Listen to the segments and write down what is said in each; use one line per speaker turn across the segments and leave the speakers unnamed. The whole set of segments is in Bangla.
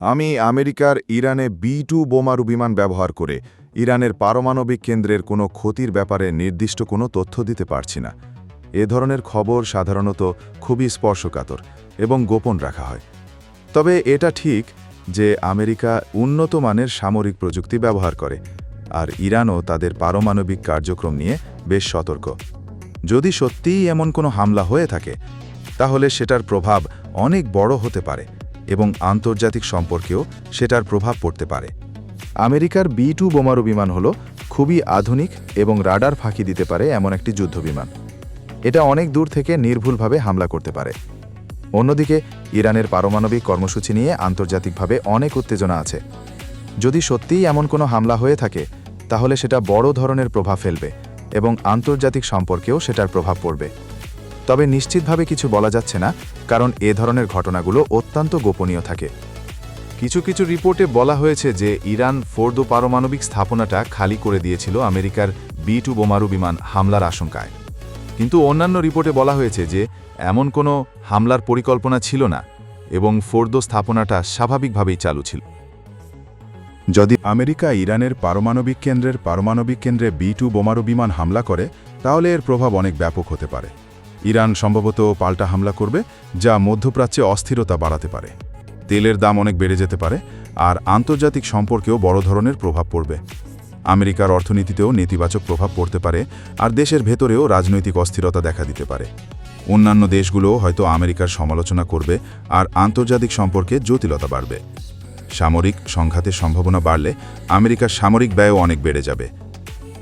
আমি আমেরিকার ইরানে বি টু বোমারু বিমান ব্যবহার করে ইরানের পারমাণবিক কেন্দ্রের কোনো ক্ষতির ব্যাপারে নির্দিষ্ট কোনো তথ্য দিতে পারছি না। এ ধরনের খবর সাধারণত খুবই স্পর্শকাতর এবং গোপন রাখা হয়। তবে এটা ঠিক যে আমেরিকা উন্নত মানের সামরিক প্রযুক্তি ব্যবহার করে, আর ইরানও তাদের পারমাণবিক কার্যক্রম নিয়ে বেশ সতর্ক। যদি সত্যিই এমন কোনো হামলা হয়ে থাকে, তাহলে সেটার প্রভাব অনেক বড় হতে পারে। এবং আন্তর্জাতিক সম্পর্কেও সেটার প্রভাব পড়তে পারে। আমেরিকার বি টু বোমারু বিমান হল খুবই আধুনিক এবং রাডার ফাঁকি দিতে পারে এমন একটি যুদ্ধবিমান এটা অনেক দূর থেকে নির্ভুলভাবে হামলা করতে পারে। অন্যদিকে, ইরানের পারমাণবিক কর্মসূচি নিয়ে আন্তর্জাতিকভাবে অনেক উত্তেজনা আছে। যদি সত্যিই এমন কোনো হামলা হয়ে থাকে, তাহলে সেটা বড় ধরনের প্রভাব ফেলবে এবং আন্তর্জাতিক সম্পর্কেও সেটার প্রভাব পড়বে। তবে নিশ্চিতভাবে কিছু বলা যাচ্ছে না, কারণ এ ধরনের ঘটনাগুলো অত্যন্ত গোপনীয় থাকে। কিছু কিছু রিপোর্টে বলা হয়েছে যে ইরান ফোর্দো পারমাণবিক স্থাপনাটা খালি করে দিয়েছিল আমেরিকার বি টু বোমারু বিমান হামলার আশঙ্কায়। কিন্তু অন্যান্য রিপোর্টে বলা হয়েছে যে এমন কোনো হামলার পরিকল্পনা ছিল না এবং ফোর্দো স্থাপনাটা স্বাভাবিকভাবেই চালু ছিল। যদি আমেরিকা ইরানের পারমাণবিক কেন্দ্রের পারমাণবিক কেন্দ্রে বি টু বোমারু বিমান হামলা করে, তাহলে এর প্রভাব অনেক ব্যাপক হতে পারে। ইরান সম্ভবত পাল্টা হামলা করবে, যা মধ্যপ্রাচ্যে অস্থিরতা বাড়াতে পারে। তেলের দাম অনেক বেড়ে যেতে পারে, আর আন্তর্জাতিক সম্পর্কেও বড় ধরনের প্রভাব পড়বে। আমেরিকার অর্থনীতিতেও নেতিবাচক প্রভাব পড়তে পারে, আর দেশের ভেতরেও রাজনৈতিক অস্থিরতা দেখা দিতে পারে। অন্যান্য দেশগুলোও হয়তো আমেরিকার সমালোচনা করবে, আর আন্তর্জাতিক সম্পর্কে জটিলতা বাড়বে। সামরিক সংঘাতের সম্ভাবনা বাড়লে আমেরিকার সামরিক ব্যয়ও অনেক বেড়ে যাবে।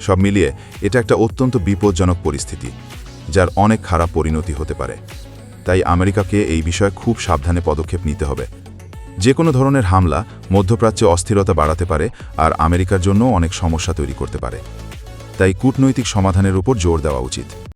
সব মিলিয়ে এটা একটা অত্যন্ত বিপজ্জনক পরিস্থিতি। যার অনেক খারাপ পরিণতি হতে পারে। তাই আমেরিকাকে এই বিষয়ে খুব সাবধানে পদক্ষেপ নিতে হবে। যে কোনো ধরনের হামলা মধ্যপ্রাচ্যে অস্থিরতা বাড়াতে পারে আর আমেরিকার জন্য অনেক সমস্যা তৈরি করতে পারে। তাই কূটনৈতিক সমাধানের উপর জোর দেওয়া উচিত।